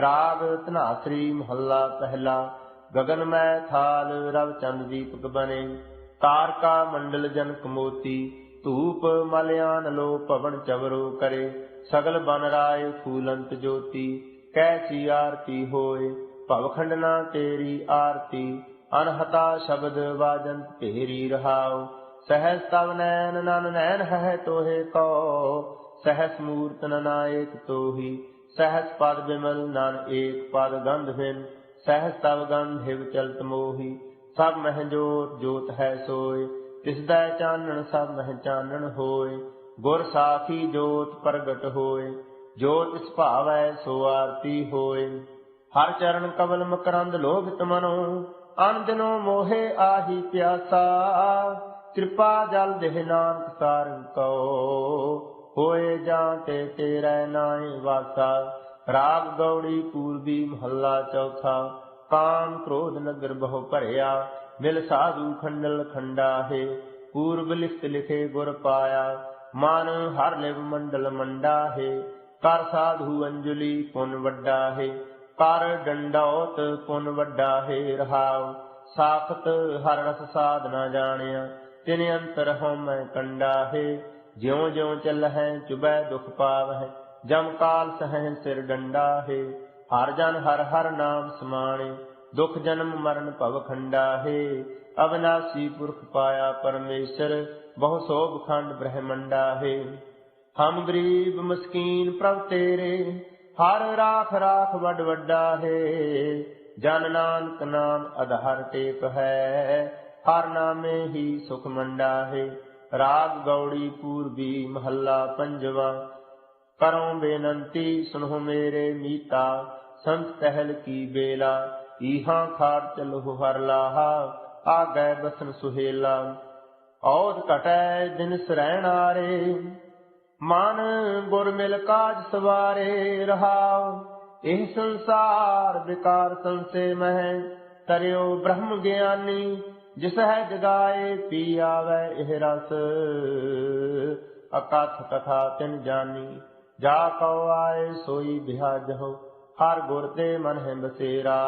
ਰਾਗ ਧਨਾਸਰੀ ਮਹੱਲਾ ਪਹਿਲਾ ਗगन ਮੈਂ ਥਾਲ ਰਵ ਚੰਦ ਦੀਪਕ ਬਨੇ ਤਾਰਕਾ ਮੰਡਲ ਜਨ ਮੋਤੀ ਧੂਪ ਮਲਿਆਨ ਲੋ ਪਵਨ ਚਵਰੋ ਕਰੇ, ਸਗਲ ਬਨ ਰਾਏ ਫੂਲੰਤ ਜੋਤੀ ਕੈਸੀ ਆਰਤੀ ਹੋਏ ਭਵ ਖੰਡਨਾ ਤੇਰੀ ਆਰਤੀ, ਅਨਹਤਾ ਸ਼ਬਦ ਵਾਜੰਤ ਤੇਰੀ ਰਹਾਉ ਸਹਿਜ ਤਵ ਨੈਨ ਨਨ ਨੈਨ ਹੈ ਤੋਹੇ ਕੋ ਸਹਸ ਮੂਰਤ ਨਾਇਕ ਤੋਹੀ ਸਹਸ ਪਦ ਬਿਮਲ ਨਨ ਏਕ ਪਦ ਗੰਧ ਬਿਨ ਸਹਸ ਤਵ ਗੰਧ ਹਿਵ ਚਲਤ ਮੋਹੀ, ਸਭ ਮਹਿ ਜੋਤ ਜੋਤ ਹੈ ਸੋਏ, ਤਿਸ ਦਾ ਚਾਨਣ ਸਭ ਮਹਿ ਚਾਨਣ ਹੋਏ, ਗੁਰ ਸਾਖੀ ਜੋਤ ਪ੍ਰਗਟ ਹੋਏ ਜੋਤ ਤਿਸ ਭਾਵੈ ਸੋ ਆਰਤੀ ਹੋਏ। ਹਰ ਚਰਨ ਕਵਲ ਮਕਰੰਦ ਲੋਭਿਤ ਮਨੋ ਅਨ ਦਿਨੋ ਮੋਹੇ ਆਹੀ ਪਿਆਸਾ, ਕਿਰਪਾ ਜਲ ਦੇਹ ਨਾਨਕ ਸਾਰੰ ਕੋ ਹੋਏ ਜਾਂ ਤੇ ਤੇਰੇ ਨਾਏ ਵਾਸਾ। ਰਾਗ ਗੌੜੀ ਪੂਰਬੀ ਮਹੱਲਾ ਚੌਥਾ। ਕਾਮ ਕ੍ਰੋਧ ਨਗਰ ਬਹੁ ਭਰਿਆ। ਮਿਲ ਸਾਧੂ ਖੰਡਲ ਖੰਡਾ ਹੈ। ਪੂਰਬ ਲਿਖਤ ਲਿਖੇ ਗੁਰ ਪਾਇਆ। ਮਨ ਹਰ ਲਿਵ ਮੰਡਲ ਮੰਡਾ ਹੈ। ਕਰ ਸਾਧੂ ਅੰਜਲੀ ਪੁਨ ਵੱਡਾ ਹੈ। ਕਰ ਡੰਡੌਤ ਪੁੰਨ ਵੱਡਾ ਹੈ ਰਹਾਉ। ਸਾਖਤ ਹਰ ਰਸ ਸਾਧਨਾ ਜਾਣਿਆ। ਤਿਨ ਅੰਤਰ ਹਉਮੈ ਕੰਡਾ ਹੈ। ਜਿਉ ਜਿਉ ਚੱਲਹਿ ਚੁਬੈ ਦੁਖ ਪਾਵਹਿ, ਜਮ ਕਾਲ ਸਹਿ ਸਿਰ ਡੰਡਾ ਹੈ ਹਰ ਜਨ ਹਰ ਹਰ ਨਾਮ ਸਮਾਣੇ, ਦੁਖ ਜਨਮ ਮਰਨ ਭਵ ਖੰਡਾ ਹੈ ਅਵਨਾਸੀ ਪੁਰਖ ਪਾਇਆ ਪਰਮੇਸ਼ਰ, ਬਹੁ ਸੋਭ ਖੰਡ ਬ੍ਰਹਮੰਡਾ ਹੈ ਹਮ ਗਰੀਬ ਮਸਕੀਨ ਪ੍ਰਭ ਤੇਰੇ, ਹਰ ਰਾਖ ਰਾਖ ਵੱਡ ਵੱਡਾ ਹੈ ਜਨ ਨਾਨਕ ਨਾਮ ਅਧਹਰ ਟੇਪ ਹੈ, ਹਰ ਨਾਮੇ ਹੀ ਸੁਖ ਮੰਡਾ ਹੈ ਰਾਗ ਗੌੜੀ ਪੂਰਬੀ ਮਹੱਲਾ ਪੰਜਵਾ। ਕਰੋ ਬੇਨੰਤੀ ਸੁਨੋ ਮੇਰੇ ਮੀਤਾ, ਸੰਤ ਤਹਿਲ ਕੀ ਬੇਲਾ, ਈਹਾਂ ਖਾੜ ਚਲੋ ਹਰ ਲਾਹਾ ਆ ਗਏ ਬਸਨ ਸੁਹੇਲਾ। ਔਦ ਘਟੈ ਦਿਨ ਸਰੈਣ ਆਰੇ ਮਨ ਗੁਰ ਮਿਲ ਕਾਜ ਸਵਾਰੇ ਰਹਾਉ। ਇਹ ਸੰਸਾਰ ਵਿਕਾਰ ਸੰਸੇ ਮਹਿ, ਤਰਿਓ ਬ੍ਰਹਮ ਗਿਆਨੀ ਜਿਸ ਹੈ ਜਗਾਏ ਪੀ ਆਵੇ ਇਹ ਰਸ। ਅਕਥ ਕਥਾ ਤਿਨ ਜਾਨੀ, ਜਾ ਕਉ ਆਏ ਸੋਈ ਬਿਹਾਜਹੁ ਹਰ ਗੁਰ ਤੇ ਮਨ ਹੈ ਬਸੇਰਾ।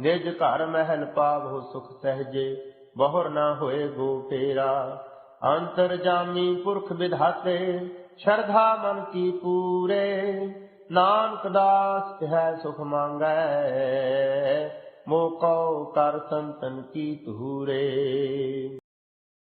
ਨਿਜ ਘਰ ਮਹਿਲ ਪਾਵੋ ਸੁਖ ਸਹਜੇ, ਬਹੁਰ ਨਾ ਹੋਏ ਗੋ ਫੇਰਾ। ਅੰਤਰ ਜਾਮੀ ਪੁਰਖ ਵਿਧਾਤੇ, ਸ਼ਰਧਾ ਮਨ ਕੀ ਪੂਰੇ। ਨਾਨਕ ਦਾਸ ਹੈ ਸੁਖ ਮੰਗੈ ਮੋ ਕਰ ਸੰਤਨ ਕੀ ਧੂਰੇ।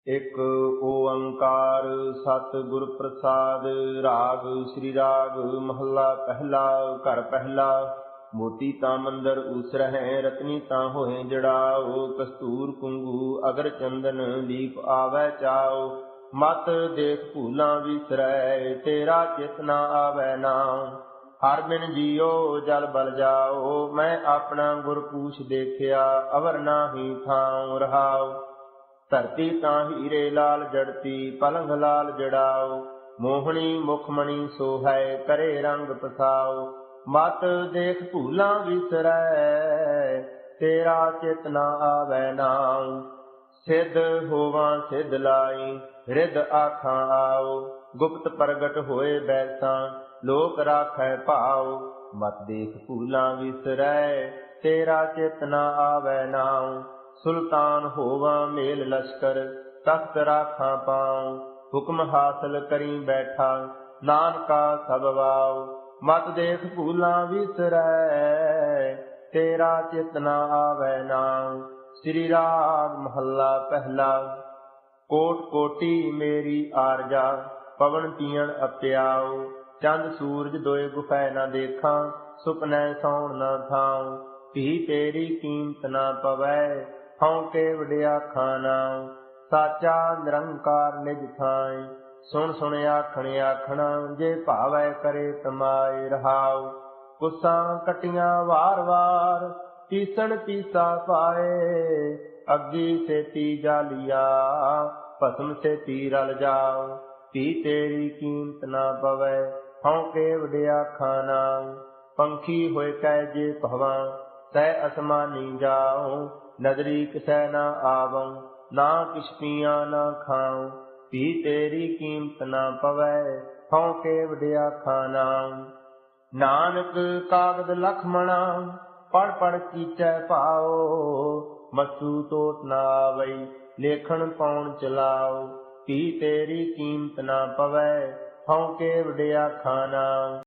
ਇਕ ਓੰਕਾਰ ਸਤ ਗੁਰ ਪ੍ਰਸਾਦ, ਰਾਗ ਸ੍ਰੀ ਰਾਗ, ਮਹੱਲਾ ਪਹਿਲਾ, ਘਰ ਪਹਿਲਾ। ਮੋਤੀ ਤਾਂ ਮੰਦਰ ਉਸਰਹਿ ਰਤਨੀ ਤਾਂ ਹੋਏ ਜੜਾਓ। ਕਸਤੂਰ ਕੁੰਗੂ ਅਗਰ ਚੰਦਨ ਦੀਪ ਆਵੈ ਚਾਓ। ਮਤ ਦੇਖ ਭੂਲਾ ਵਿਸਰੈ, ਤੇਰਾ ਚਿਤ ਨਾ ਆਵੈ ਨਾਮ ਹਰ ਬਿਨ ਜੀਓ ਜਲ ਬਲ ਜਾਓ, ਮੈਂ ਆਪਣਾ ਗੁਰ ਪੂਛ ਦੇਖਿਆ, ਅਵਰ ਨਾਹੀ ਥਾਉ ਰਹਾਉ। ਧਰਤੀ ਤਾਂ ਹੀਰੇ ਲਾਲ ਜੜਤੀ, ਪਲੰਘ ਲਾਲ ਜੜਾਓ ਮੋਹਣੀ ਮੁਖਮਣੀ ਸੋਹੈ ਕਰੇ ਰੰਗ ਪਸਾਓ ਮਤ ਦੇਖ ਭੂਲਾਂ ਵਿਸਰੈ, ਤੇਰਾ ਚਿਤ ਨਾ ਆਵੈ ਨਾਉ। ਸਿੱਧ ਹੋਵਾਂ, ਸਿੱਧ ਲਾਈ, ਰਿੱਧ ਆਖਾਂ ਆਓ ਗੁਪਤ ਪ੍ਰਗਟ ਹੋਏ ਬੈਸਾਂ ਲੋਕ ਰਾਖੈ ਭਾਉ, ਮਤ ਦੇਖ ਭੂਲਾਂ ਵਿਸਰੈ, ਤੇਰਾ ਚਿਤ ਨਾ ਆਵੈ ਨਾਉ। ਸੁਲਤਾਨ ਹੋਵਾਂ ਮੇਲ ਲਸ਼ਕਰ, ਤਖਤ ਰਾਖਾਂ ਪਾਉ। ਹੁਕਮ ਹਾਸਲ ਕਰੀ ਬੈਠਾ, ਨਾਨਕਾ ਸਭ ਵਾਉ। ਮਤ ਦੇਖ ਭੂਲਾਂ ਵਿਸਰੈ, ਤੇਰਾ ਚਿਤ ਨਾ ਆਵੈ ਨਾਮ ਸ੍ਰੀ ਰਾਗ ਮਹੱਲਾ ਪਹਿਲਾ, ਕੋਟ ਕੋਟੀ ਮੇਰੀ ਆਰਜਾ, ਪਵਨ ਪੀਣ ਅਪਿਆਉ। ਚੰਦ ਸੂਰਜ ਦੋਏ ਗੁਫੈ ਨਾ ਦੇਖਾਂ ਸੁਪਨੈ ਸੌਣ ਨਾ ਥਾਉ ਧੀ ਤੇਰੀ ਕੀਮਤ ਨਾ ਪਵੈ, ਹਉ ਕੇ ਵਡਿਆ ਖਾਨਾ। ਸਾਚਾ ਨਿਰੰਕਾਰ ਨਿਜ ਥਾਈ ਸੁਣ ਸੁਣ ਆਖਣ ਆਖਣਾ, ਜੇ ਭਾਵੈ ਕਰੇ ਤਮਾਏ ਰਹਾਉ। ਕੁਸਾਂ ਕਟੀਆਂ ਵਾਰ ਵਾਰ ਤੀਸਣ ਪੀਸਾ ਪਾਏ। ਅੱਗੀ ਸੇਤੀ ਜਾਲੀਆ, ਭਸਮ ਸੇਤੀ ਰਲ ਜਾਉ। ਧੀ ਤੇਰੀ ਕੀਮਤ ਨਾ ਪਵੈ ਹਉ ਕੇ ਵਡਿਆ ਖਾਨਾ ਪੰਖੀ ਹੋਏ ਕੈ ਜੇ ਭਵਾਂ ਤੈ ਅਸਮਾਨੀ ਜਾਉ ਨਦਰੀ ਕਿਸੈ ਨਾ ਆਵਉ ਨਾ ਕਿਛ ਪੀਆਂ ਨਾ ਖਾਉ, ਧੀ ਤੇਰੀ ਕੀਮਤ ਨਾ ਪਵੈ ਹਉ ਕੇ ਵਡਿਆ ਖਾਨਾ ਨਾਨਕ ਕਾਗਦ ਲਖਮਣਾ ਪੜ ਪੜ ਕੀਚੈ ਭਾਓ ਮਸੂ ਤੋਟ ਨਾ ਆਵਈ, ਲੇਖਣ ਪਾਉਣ ਚਲਾਓ ਕੀ ਤੇਰੀ ਕੀਮਤ ਨਾ ਪਵੈ ਹਉ ਕੇ ਵਡਿਆ ਖਾਨਾ।